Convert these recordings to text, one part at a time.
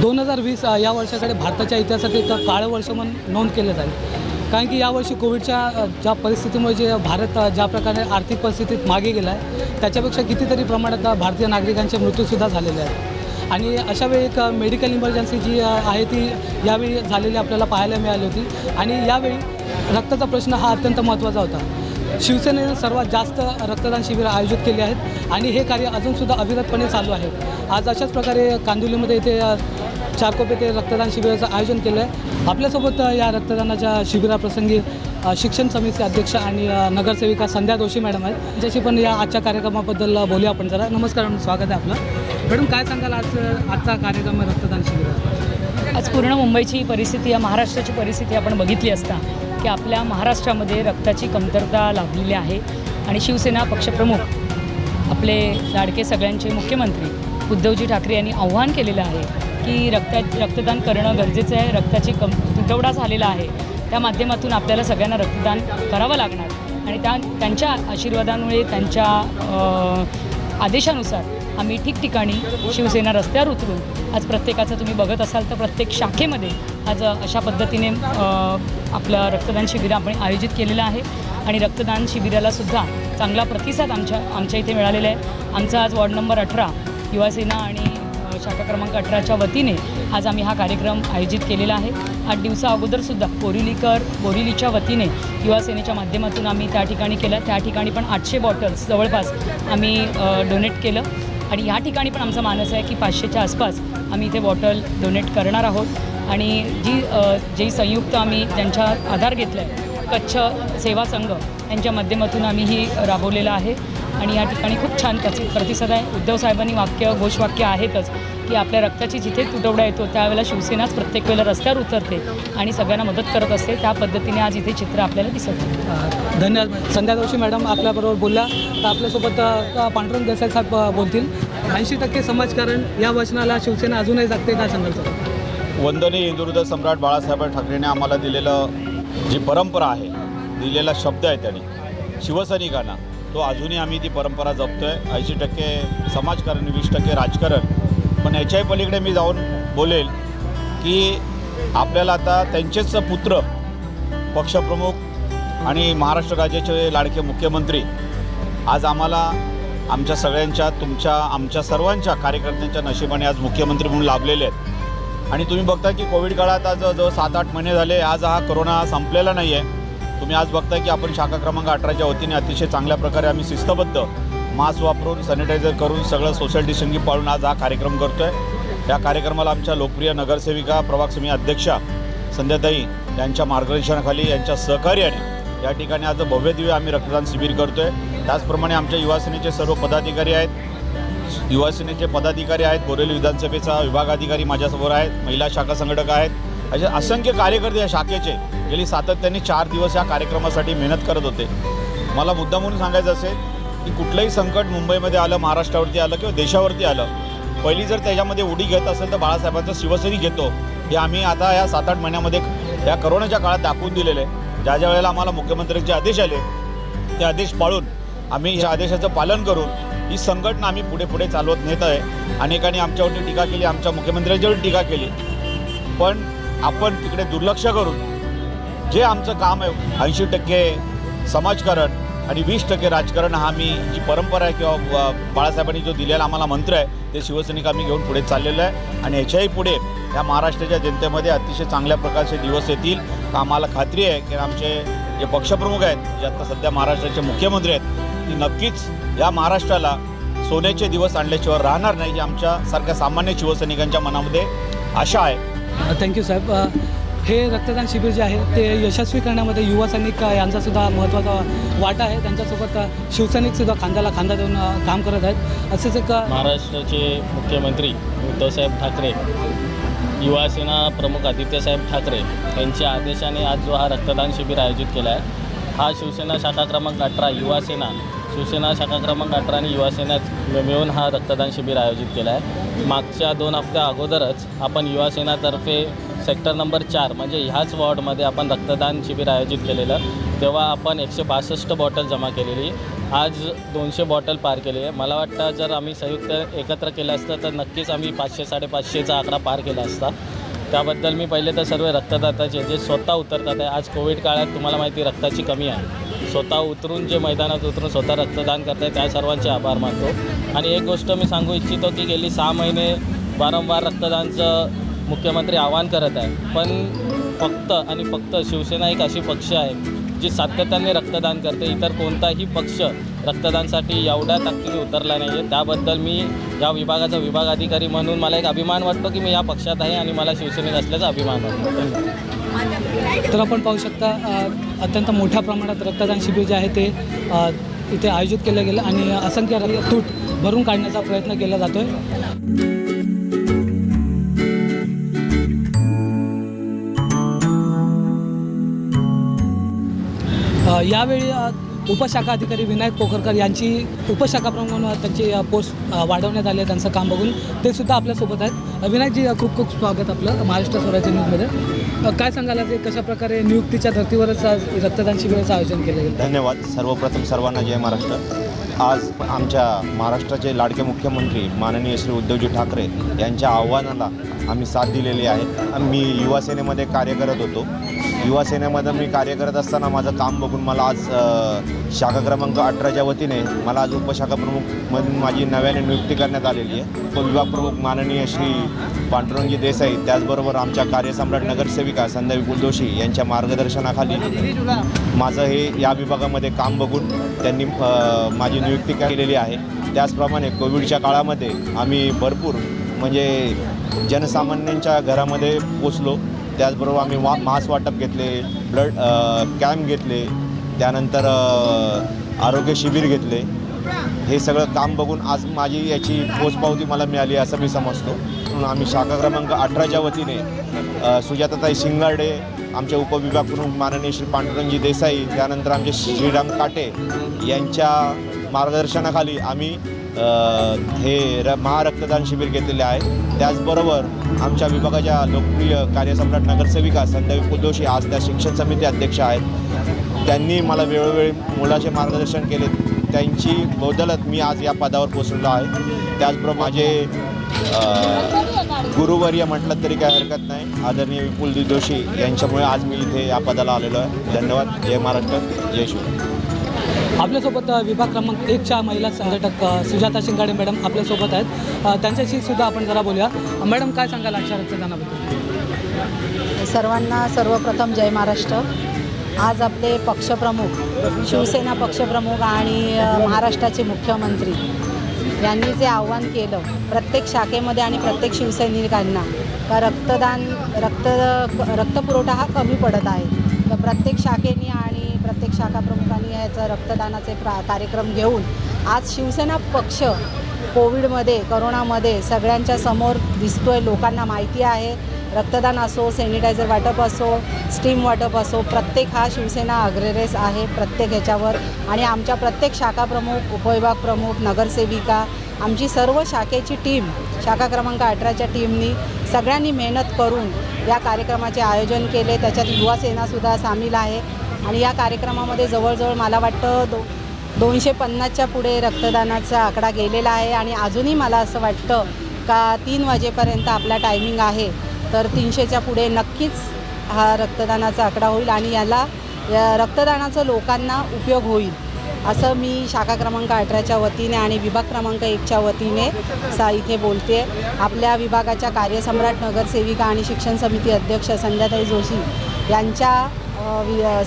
दोन हजार वीस या वर्षाकडे भारताच्या इतिहासात एक काळं वर्ष म्हणून नोंद केलं जाईल. कारण की यावर्षी कोविडच्या ज्या परिस्थितीमुळे जे भारत ज्या प्रकारे आर्थिक परिस्थितीत मागे गेला आहे त्याच्यापेक्षा कितीतरी प्रमाणात भारतीय नागरिकांचे मृत्यूसुद्धा झालेले आहेत. आणि अशा वेळी एक मेडिकल इमर्जन्सी जी आहे ती यावेळी झालेली आपल्याला पाहायला मिळाली होती. आणि यावेळी रक्ताचा प्रश्न हा अत्यंत महत्त्वाचा होता. शिवसेनेनं सर्वात जास्त रक्तदान शिबिरं आयोजित केली आहेत आणि हे कार्य अजूनसुद्धा अविरतपणे चालू आहे. आज अशाच प्रकारे कांदिवलीमध्ये इथे चारकोप येथे रक्तदान शिबिराचं आयोजन केलं आहे आपल्यासोबत या रक्तदानाच्या शिबिराप्रसंगी शिक्षण समिती अध्यक्ष आणि नगरसेविका संध्या जोशी मॅडम आहेत. त्यांच्याशी पण या आजच्या कार्यक्रमाबद्दल बोलूया आपण जरा. नमस्कार मॅडम स्वागत आहे आपलं. मॅडम काय सांगाल आज आजचा कार्यक्रम आहे रक्तदान शिबिर आज पूर्ण मुंबईची परिस्थिती या महाराष्ट्राची परिस्थिती आपण बघितली असता की आपल्या महाराष्ट्रामध्ये रक्ताची कमतरता लाभलेली आहे. आणि शिवसेना पक्षप्रमुख आपले लाडके सगळ्यांचे मुख्यमंत्री उद्धवजी ठाकरे यांनी आव्हान केलेलं आहे की रक्ता रक्तदान करणं गरजेचं आहे. रक्ताची कम तुटवडा झालेला आहे. त्या माध्यमातून आपल्याला सगळ्यांना रक्तदान करावं लागणार. आणि त्या त्यांच्या आशीर्वादामुळे त्यांच्या आदेशानुसार आम्ही ठिकठिकाणी शिवसेना रस्त्यावर उतरून आज प्रत्येकाचं तुम्ही बघत असाल तर प्रत्येक शाखेमध्ये आज अशा पद्धतीने आपलं रक्तदान शिबिर आपण आयोजित केलेलं आहे. आणि रक्तदान शिबिरालासुद्धा चांगला प्रतिसाद आमच्या आमच्या इथे मिळालेला आहे. आमचा आज वॉर्ड नंबर अठरा युवासेना आणि शाखा क्रमांक अठराच्या वतीने आज आम्ही हा कार्यक्रम आयोजित केलेला आहे. आठ दिवसा अगोदरसुद्धा बोरिलीकर बोरिलीच्या वतीने युवासेनेच्या माध्यमातून आम्ही त्या ठिकाणी केलं त्या ठिकाणी पण आठशे बॉटल्स जवळपास आम्ही डोनेट केलं. आणि ह्या ठिकाणी पण आमचा मानस आहे की पाचशेच्या आसपास आम्ही इथे बॉटल डोनेट करणार आहोत. आणि जी जी संयुक्त आम्ही त्यांच्या आधार घेतला आहे कच्छ सेवा संघ यांच्या माध्यमातून आम्ही ही राबवलेलं आहे. आणि या ठिकाणी खूप छान प्रति प्रतिसाद आहे. उद्धव साहेबांनी वाक्य घोषवाक्य आहेतच. की आपल्या रक्ताची जिथे तुटवडा येतो त्यावेळेला शिवसेनाच प्रत्येक वेळेला रस्त्यावर उतरते आणि सगळ्यांना मदत करत असते. त्या पद्धतीने आज इथे चित्र आपल्याला दिसत धन्यवाद. संध्या जोशी मॅडम आपल्याबरोबर बोलल्या. तर आपल्यासोबत पांडुरंग देसाई साहेब बोलतील. ऐंशी टक्के समाजकारण या वचनाला शिवसेना अजूनही जगते काय सांगाल सर? वंदनीय हिंदुहृदय सम्राट बाळासाहेब ठाकरेने आम्हाला दिलेलं जी परंपरा आहे दिलेला शब्द आहे त्यांनी शिवसैनिकांना तो अजूनही आम्ही ती परंपरा जपतो आहे ऐंशी टक्के समाजकारण वीस टक्के राजकारण पण याच्याही पलीकडे मी जाऊन बोलेल की आपल्याला आता त्यांचेच पुत्र पक्षप्रमुख आणि महाराष्ट्र राज्याचे लाडके मुख्यमंत्री आज आम्हाला आमच्या सगळ्यांच्या तुमच्या आमच्या सर्वांच्या कार्यकर्त्यांच्या नशिबाने आज मुख्यमंत्री म्हणून लाभलेले आहेत. आणि तुम्ही बघता की कोविड काळात आज जवळ सात आठ महिने झाले आज हा कोरोना संपलेला नाही आहे तुम्ही आज बघता की आपण शाखा क्रमांक अठराच्या वतीने अतिशय चांगल्या प्रकारे आम्ही शिस्तबद्ध मास्क वापरून सॅनिटायझर करून सगळं सोशल डिस्टन्सिंग पाळून आज हा कार्यक्रम करतो आहे या कार्यक्रमाला आमच्या लोकप्रिय नगरसेविका प्रभाग समिती अध्यक्षा संध्याताई यांच्या मार्गदर्शनाखाली यांच्या सहकार्याने या ठिकाणी आज भव्य दिव्य आम्ही रक्तदान शिबिर करतो आहे त्याचप्रमाणे आमच्या युवासेनेचे सर्व पदाधिकारी आहेत. युवासेनेचे पदाधिकारी आहेत. बोरेली विधानसभेचा विभागाधिकारी माझ्यासमोर आहेत. महिला शाखा संघटक आहेत. असे असंख्य कार्यकर्ते या शाखेचे गेली सातत्याने चार दिवस या कार्यक्रमासाठी मेहनत करत होते. मला मुद्दा म्हणून सांगायचं असेल की कुठलंही संकट मुंबईमध्ये आलं महाराष्ट्रावरती आलं किंवा देशावरती आलं पहिली जर त्याच्यामध्ये उडी घेत असेल तर बाळासाहेबांचं शिवसेनी घेतो. हे आम्ही आता या सात आठ महिन्यामध्ये या करोनाच्या काळात दाखवून दिलेलं आहे. ज्या ज्या वेळेला आम्हाला मुख्यमंत्र्यांचे आदेश आले ते आदेश पाळून आम्ही ह्या आदेशाचं पालन करून ही संघटना आम्ही पुढे पुढे चालवत नेत आहे. अनेकांनी आमच्यावरती टीका केली आमच्या मुख्यमंत्र्यांच्यावर टीका केली. पण आपण तिकडे दुर्लक्ष करून जे आमचं काम आहे ऐंशी टक्के समाजकारण आणि वीस टक्के राजकारण हा आम्ही जी परंपरा आहे किंवा ब- बाळासाहेबांनी जो दिलेला आम्हाला मंत्र आहे ते शिवसैनिक आम्ही घेऊन पुढे चाललेलं आहे. आणि याच्याही पुढे या महाराष्ट्राच्या जनतेमध्ये अतिशय चांगल्या प्रकारचे दिवस येतील. तर आम्हाला खात्री आहे की आमचे जे पक्षप्रमुख आहेत जे आत्ता सध्या महाराष्ट्राचे मुख्यमंत्री आहेत ती नक्कीच या महाराष्ट्राला सोन्याचे दिवस आणल्याशिवाय राहणार नाही ही आमच्यासारख्या सामान्य शिवसैनिकांच्या मनामध्ये आशा आहे. थँक्यू साहेब. हे रक्तदान शिबिर जे आहे ते यशस्वी करण्यामध्ये युवा सैनिक यांचासुद्धा महत्त्वाचा वाटा आहे. त्यांच्यासोबत शिवसैनिकसुद्धा खांद्याला खांदा देऊन काम करत आहेत. असेच एक महाराष्ट्राचे मुख्यमंत्री उद्धवसाहेब ठाकरे युवासेना प्रमुख आदित्यसाहेब ठाकरे यांच्या आदेशाने आज जो हा रक्तदान शिबिर आयोजित केला आहे हा शिवसेना शाखा क्रमांक अठरा युवासेना शिवसेना शाखा क्रमांक अठरा आणि युवासेनात मिळून हा रक्तदान शिबिर आयोजित केला आहे. मागच्या दोन हफ्त्या अगोदरच आपण युवासेनातर्फे सेक्टर नंबर चार म्हणजे ह्याच वॉर्डमध्ये आपण रक्तदान शिबिर आयोजित केलेलं. तेव्हा आपण एकशे बासष्ट बॉटल जमा केलेली. आज दोनशे बॉटल पार केली आहे मला वाटतं जर आम्ही संयुक्त एकत्र केलं असतं तर नक्कीच आम्ही पाचशे साडेपाचशेचा आकडा पार केला असता. त्याबद्दल मी पहिले तर सर्व रक्तदाताचे जे स्वतः उतरतात आहे आज कोविड काळात तुम्हाला माहिती रक्ताची कमी आहे. स्वतः उतरून जे मैदानात उतरून स्वतः रक्तदान करताय त्या सर्वांचे आभार मानतो. आणि एक गोष्ट मी सांगू इच्छितो की गेली सहा महिने वारंवार रक्तदानचं मुख्यमंत्री आवाहन करत आहे. पण फक्त आणि फक्त शिवसेना एक अशी पक्ष आहे जी सातत्याने रक्तदान करते. इतर कोणताही पक्ष रक्तदानसाठी एवढ्या ताकदीने उतरला नाही आहे त्याबद्दल मी या विभागाचा विभाग अधिकारी म्हणून मला एक अभिमान वाटतो की मी या पक्षात आहे आणि मला शिवसेनेत असल्याचा अभिमान वाटतो तर आपण पाहू शकता अत्यंत मोठ्या प्रमाणात रक्तदान शिबिर जे आहे ते इथे आयोजित केलं गेलं आणि असंख्य रक्त- तूट भरून काढण्याचा प्रयत्न केला जातो आहे यावेळी उपशाखा अधिकारी विनायक पोखरकर यांची उपशाखा प्रमुख म्हणून त्यांची पोस्ट वाढवण्यात आली आहे त्यांचं काम बघून. ते सुद्धा आपल्यासोबत आहेत. विनायकजी खूप खूप स्वागत आपलं महाराष्ट्र स्वराज्य न्यूजमध्ये. काय सांगायला ते कशाप्रकारे नियुक्तीच्या धर्तीवरच आज रक्तदान शिबिराचं आयोजन केलं गेलं? धन्यवाद. सर्वप्रथम सर्वांना जय महाराष्ट्र. आज आमच्या महाराष्ट्राचे लाडके मुख्यमंत्री माननीय श्री उद्धवजी ठाकरे यांच्या आव्हानाला आम्ही साथ दिलेली आहे. मी युवा सेनेमध्ये कार्य करत होतो. युवा सेनेमध्ये मी कार्य करत असताना माझं काम बघून मला आज शाखा क्रमांक अठराच्या वतीने मला आज उपशाखा प्रमुख म्हणून माझी नव्याने नियुक्ती करण्यात आलेली आहे. विभाग प्रमुख माननीय श्री पांडुरंगी देसाई त्याचबरोबर आमच्या कार्यसम्राट नगरसेविका संध्या विपुल जोशी यांच्या मार्गदर्शनाखाली माझं हे या विभागामध्ये काम बघून त्यांनी माझी नियुक्ती केलेली आहे. त्याचप्रमाणे कोविडच्या काळामध्ये आम्ही भरपूर म्हणजे जनसामान्यांच्या घरामध्ये पोचलो. त्याचबरोबर आम्ही वा मास वाटप घेतले ब्लड कॅम्प घेतले. त्यानंतर आरोग्य शिबिर घेतले. हे सगळं काम बघून आज माझी याची पोचपावती मला मिळाली असं मी समजतो. म्हणून आम्ही शाखा क्रमांक अठराच्या वतीने सुजाताताई शिंगाडे आमच्या उपविभाग प्रमुख माननीय श्री पांडुरंगजी देसाई त्यानंतर आमचे श्रीराम काटे यांच्या मार्गदर्शनाखाली आम्ही हे र महारक्तदान शिबिर घेतलेले आहे. त्याचबरोबर आमच्या विभागाच्या लोकप्रिय कार्यसम्राट नगरसेविका संध्या विपुल जोशी आज त्या शिक्षण समिती अध्यक्ष आहेत. त्यांनी मला वेळोवेळी मुलाचे मार्गदर्शन केले. त्यांची बदलत मी आज या पदावर पोचलेलो आहे. त्याचबरोबर माझे गुरुवर्य म्हटलं तरी काही हरकत नाही. आदरणीय विपुल जोशी यांच्यामुळे आज मी इथे या पदाला आलेलो आहे. धन्यवाद. जय महाराष्ट्र. जय शिव. आपल्यासोबत विभाग क्रमांक एकच्या महिला संघटक सुजाता शिंगाडे मॅडम आपल्यासोबत आहेत. त्यांच्याशी सुद्धा आपण जरा बोलूया. मॅडम काय सांगाल आजच्या रक्तदानाबद्दल? सर्वांना सर्वप्रथम जय महाराष्ट्र. आज आपले पक्षप्रमुख शिवसेना पक्षप्रमुख आणि महाराष्ट्राचे मुख्यमंत्री यांनी जे आव्हान केलं प्रत्येक शाखेमध्ये आणि प्रत्येक शिवसैनिकांना का रक्तदान रक्त रक्तपुरवठा हा कमी पडत आहे. तर प्रत्येक शाखेने आणि प्रत्येक शाखा प्रमुखांनी याचं रक्तदानाचे प्रा कार्यक्रम घेऊन आज शिवसेना पक्ष कोविडमध्ये करोनामध्ये सगळ्यांच्या समोर दिसतोय लोकांना माहिती आहे. रक्तदान असो सॅनिटायझर वाटप असो स्टीम वाटप असो प्रत्येक हा शिवसेना अग्रेरेस आहे प्रत्येक ह्याच्यावर. आणि आमच्या प्रत्येक शाखा प्रमुख उपविभाग प्रमुख नगरसेविका आमची सर्व शाखेची टीम शाखा क्रमांक अठराच्या टीमनी सगळ्यांनी मेहनत करून या कार्यक्रमाचे आयोजन केले. त्याच्यात युवा सेनासुद्धा सामील आहे. आणि या कार्यक्रमामध्ये जवळजवळ मला वाटतं दो दोनशे पन्नासच्या पुढे रक्तदानाचा आकडा गेलेला आहे. आणि अजूनही मला असं वाटतं का तीन वाजेपर्यंत आपला टायमिंग आहे. तर तीनशेच्या पुढे नक्कीच हा रक्तदानाचा आकडा होईल आणि याला या रक्तदानाचा लोकांना उपयोग होईल असं मी शाखा क्रमांक अठराच्या वतीने आणि विभाग क्रमांक एकच्या वतीने सा इथे बोलते आपल्या विभागाच्या कार्यसम्राट नगरसेविका आणि शिक्षण समिती अध्यक्ष संध्याताई जोशी यांच्या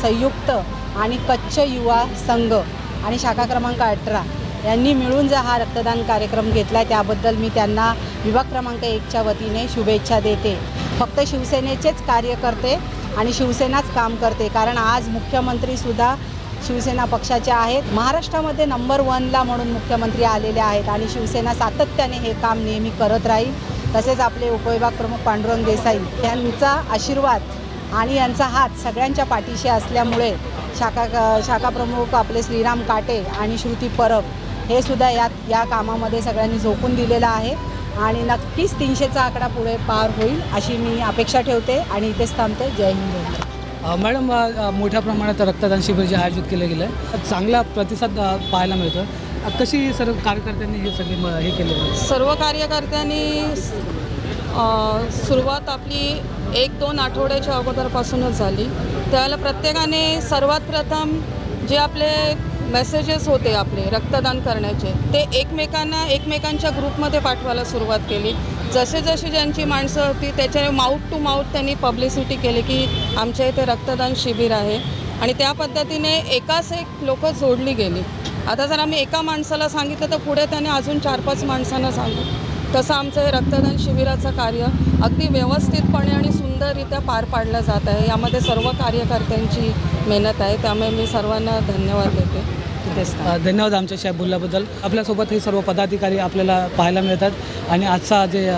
संयुक्त आणि कच्छ युवा संघ आणि शाखा क्रमांक अठरा यांनी मिळून जर हा रक्तदान कार्यक्रम घेतला आहे त्याबद्दल मी त्यांना विभाग क्रमांक एकच्या वतीने शुभेच्छा देते. फक्त शिवसेनेचेच कार्य करते आणि शिवसेनाच काम करते कारण आज मुख्यमंत्रीसुद्धा शिवसेना पक्षाचे आहेत. महाराष्ट्रामध्ये नंबर वनला म्हणून मुख्यमंत्री आलेले आहेत आणि शिवसेना सातत्याने हे काम नेहमी करत राहील. तसेच आपले उपविभाग प्रमुख पांडुरंग देसाई यांचा आशीर्वाद आणि यांचा हात सगळ्यांच्या पाठीशी असल्यामुळे शाखा शाखा प्रमुख आपले श्रीराम काटे आणि श्रुती परब हे सुद्धा यात या कामामध्ये सगळ्यांनी झोकून दिलेलं आहे. आणि नक्कीच तीनशेचा आकडा पुढे पार होईल अशी मी अपेक्षा ठेवते आणि इथेच थांबते. जय हिंद जय महाराष्ट्र. अ, मॅडम मोठ्या प्रमाणात रक्तदान शिबिर जे आयोजित केलं गेलं आहे चांगला प्रतिसाद पाहायला मिळतो कशी सर्व कार्यकर्त्यांनी हे सगळे म- हे केलं? सर्व कार्यकर्त्यांनी सुरुवात आपली एक दोन आठवड्याच्या अगोदरपासूनच झाली. त्याला प्रत्येकाने सर्वात प्रथम जे आपले मेसेजेस होते आपले रक्तदान करण्याचे ते एकमेकांना एकमेकांच्या ग्रुपमध्ये पाठवायला सुरुवात केली. जसे जसे ज्यांची माणसं होती त्याच्या माउथ टू माउथ त्यांनी पब्लिसिटी केली की आमच्या इथे रक्तदान शिबिर आहे. आणि त्या पद्धतीने एकाच एक लोक जोडली गेली. आता जर आम्ही एका माणसाला सांगितलं तर पुढे त्याने अजून चार पाच माणसांना सांगू तसं आमचं हे रक्तदान शिबिराचं कार्य अगदी व्यवस्थितपणे आणि सुंदररित्या पार पाडलं जात आहे. यामध्ये सर्व कार्यकर्त्यांची मेहनत आहे. त्यामुळे मी सर्वांना धन्यवाद देते. धन्यवाद आमच्याशी बोलल्याबद्दल आपल्यासोबत हे सर्व पदाधिकारी आपल्याला पाहायला मिळतात आणि आजचा जे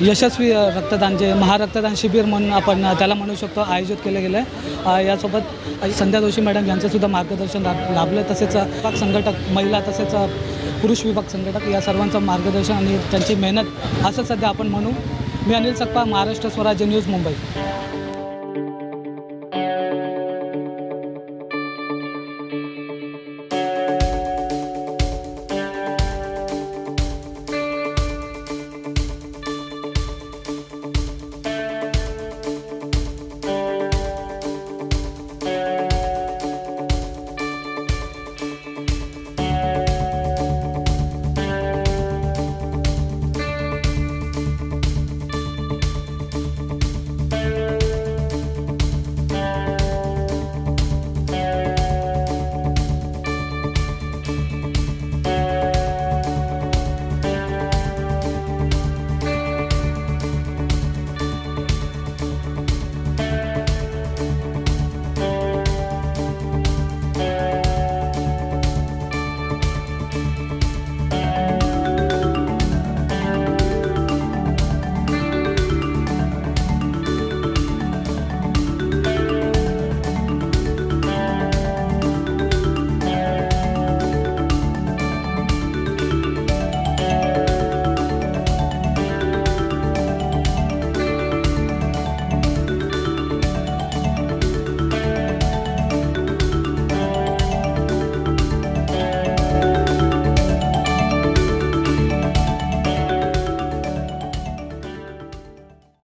यशस्वी रक्तदान जे महारक्तदान शिबिर म्हणून आपण त्याला म्हणू शकतो आयोजित केलं गेलं आहे यासोबत संध्या जोशी मॅडम यांचंसुद्धा मार्गदर्शन लाभ लाभलं तसेच विभाग संघटक महिला तसेच पुरुष विभाग संघटक या सर्वांचं मार्गदर्शन आणि त्यांची मेहनत असं सध्या आपण म्हणू. मी अनिल सकपा महाराष्ट्र स्वराज्य न्यूज मुंबई.